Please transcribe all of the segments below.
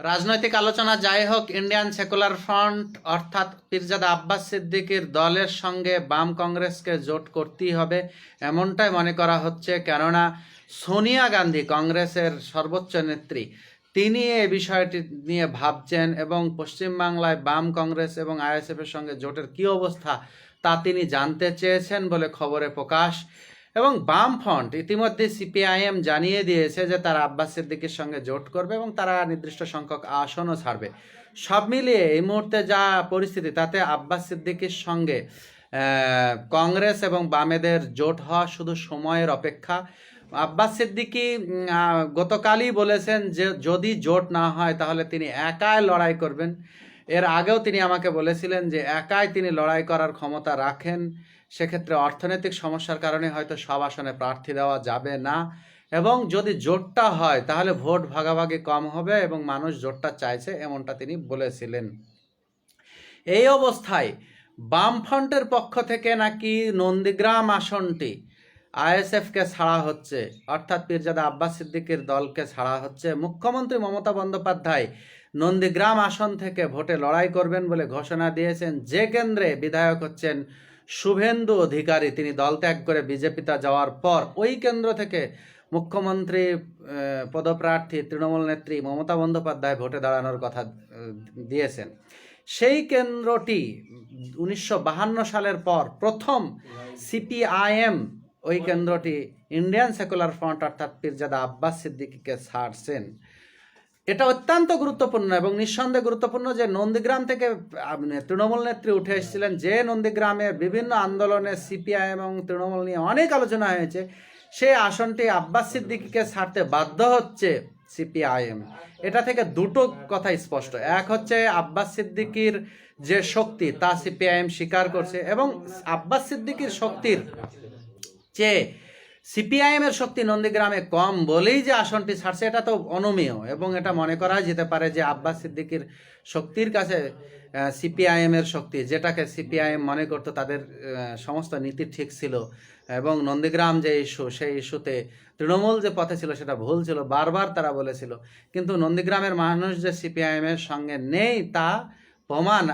রাজনৈতিক আলোচনা যাই হোক ইন্ডিয়ান সেকুলার ফ্রন্ট অর্থাৎ পীরজাদা আব্বাস সিদ্দিকীর দলের সঙ্গে বাম কংগ্রেসকে জোট করতেই হবে এমনটাই মনে করা হচ্ছে। কেননা সোনিয়া গান্ধী কংগ্রেসের সর্বোচ্চ নেত্রী, তিনি এই বিষয়টি নিয়ে ভাবছেন এবং পশ্চিমবাংলায় বাম কংগ্রেস এবং আইএসএফের সঙ্গে জোটের কী অবস্থা তা তিনি জানতে চেয়েছেন বলে খবরে প্রকাশ। এবং বাম ফ্রন্ট ইতিমধ্যে সিপিআইএম জানিয়ে দিয়েছে যে তারা আব্বাস সিদ্দিকের সঙ্গে জোট করবে এবং তারা নির্দিষ্ট সংখ্যক আসনও ছাড়বে। সব মিলিয়ে এই মুহূর্তে যা পরিস্থিতি, তাতে আব্বাস সিদ্দিকের সঙ্গে কংগ্রেস এবং বামেদের জোট হওয়া শুধু সময়ের অপেক্ষা। আব্বাস সিদ্দিকি গতকালই বলেছেন যে যদি জোট না হয় তাহলে তিনি একাই লড়াই করবেন। এর আগেও তিনি আমাকে বলেছিলেন যে একাই তিনি লড়াই করার ক্ষমতা রাখেন। সেক্ষেত্রে অর্থনৈতিক সমস্যার কারণে হয়তো সব আসনে প্রার্থী দেওয়া যাবে না। এবং যদি জোটটা হয়, তাহলে ভোট ভাগাভাগি কম হবে এবং মানুষ জোটটা চাইছে এমনটা তিনি বলেছিলেন। এই অবস্থায় বামফ্রন্টের পক্ষ থেকে নাকি নন্দীগ্রাম আসনটি আইএসএফকে ছাড়া হচ্ছে, অর্থাৎ পীরজাদা আব্বাস সিদ্দিকের দলকে ছাড়া হচ্ছে। মুখ্যমন্ত্রী মমতা বন্দ্যোপাধ্যায় নন্দীগ্রাম আসন থেকে ভোটে লড়াই করবেন বলে ঘোষণা দিয়েছেন। যে কেন্দ্রে বিধায়ক হচ্ছেন শুভেন্দু অধিকারী, তিনি দল ত্যাগ করে বিজেপিতে যাওয়ার পর ওই কেন্দ্র থেকে মুখ্যমন্ত্রী পদপ্রার্থী, তৃণমূল নেত্রী মমতা বন্দ্যোপাধ্যায় ভোটে দাঁড়ানোর কথা দিয়েছেন। সেই কেন্দ্রটি উনিশশো সালের পর প্রথম সিপিআইএম ওই কেন্দ্রটি ইন্ডিয়ান সেকুলার ফ্রন্ট অর্থাৎ পীরজাদা আব্বাস সিদ্দিকীকে ছাড়ছেন। এটা অত্যন্ত গুরুত্বপূর্ণ এবং নিঃসন্দেহে গুরুত্বপূর্ণ যে নন্দীগ্রাম থেকে তৃণমূল নেত্রী উঠে এসেছিলেন যে নন্দীগ্রামের বিভিন্ন আন্দোলনে সিপিআইএম এবং তৃণমূল নিয়ে অনেক আলোচনা হয়েছে সেই আসনটি আব্বাস সিদ্দিকীকে ছাড়তে বাধ্য হচ্ছে সিপিআইএম। এটা থেকে দুটো কথা স্পষ্ট। এক হচ্ছে আব্বাস সিদ্দিকীর যে শক্তি, তা সিপিআইএম স্বীকার করছে এবং আব্বাস সিদ্দিকীর শক্তির চেয়ে সিপিআইএম এর শক্তি নন্দীগ্রামে কম বলেই যে আসনটি ছাড়ছে, এটা তো অনুমেয় এবং এটা মনে করা যেতে পারে যে আব্বাস সিদ্দিকীর শক্তির কাছে সিপিআইএম এর শক্তি, যেটাকে সিপিআইএম মনে করতো তাদের সমস্ত নীতি ঠিক ছিল এবং নন্দীগ্রাম যে ইস্যু, সেই ইস্যুতে তৃণমূল যে পথে ছিল সেটা ভুল ছিল, বারবার তারা বলেছিল। কিন্তু নন্দীগ্রামের মানুষ যে সিপিআইএম এর সঙ্গে নেই তা প্রমাণ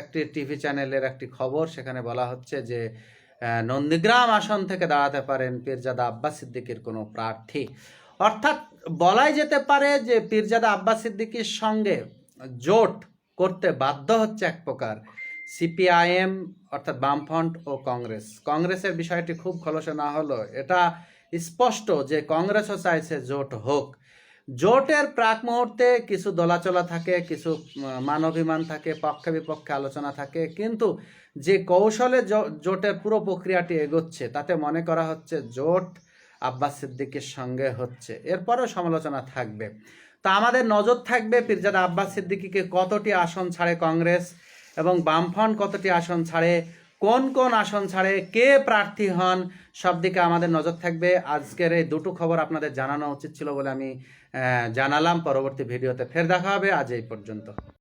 একটি টিভি চ্যানেলের একটি খবর, সেখানে বলা হচ্ছে যে নন্দীগ্রাম আসন থেকে দাঁড়াতে পারেন পীরজাদা আব্বাস সিদ্দিকীর কোনো প্রার্থী। অর্থাৎ বলাই যেতে পারে যে পীরজাদা আব্বাস সিদ্দিকীর সঙ্গে জোট করতে বাধ্য হচ্ছে এক প্রকার সিপিআইএম, অর্থাৎ বামফ্রন্ট ও কংগ্রেস। কংগ্রেসের বিষয়টি খুব খলসে না হলো এটা স্পষ্ট যে কংগ্রেসও চাইছে জোট হোক। জোটের প্রাক মুহূর্তে কিছু দোলাচলা থাকে, কিছু মানবিমান থাকে, পক্ষে বিপক্ষে আলোচনা থাকে, কিন্তু যে কৌশলে জোটের পুরো প্রক্রিয়াটি এগোচ্ছে, তাতে মনে করা হচ্ছে জোট আব্বাস সিদ্দিকের সঙ্গে হচ্ছে। এরপরও সমালোচনা থাকবে। তা আমাদের নজর থাকবে পীরজাদা আব্বাস সিদ্দিকীকে কতটি আসন ছাড়ে কংগ্রেস এবং বামফ্রন্ট কতটি আসন ছাড়ে কোন কোন আসন ছাড়ে কে প্রার্থী হন, সব দিকে আমাদের নজর থাকবে। আজকের এই দুটো খবর আপনাদের জানানো উচিত ছিল বলে আমি জানালাম। পরবর্তী ভিডিওতে ফের দেখা হবে। আজ এই পর্যন্ত।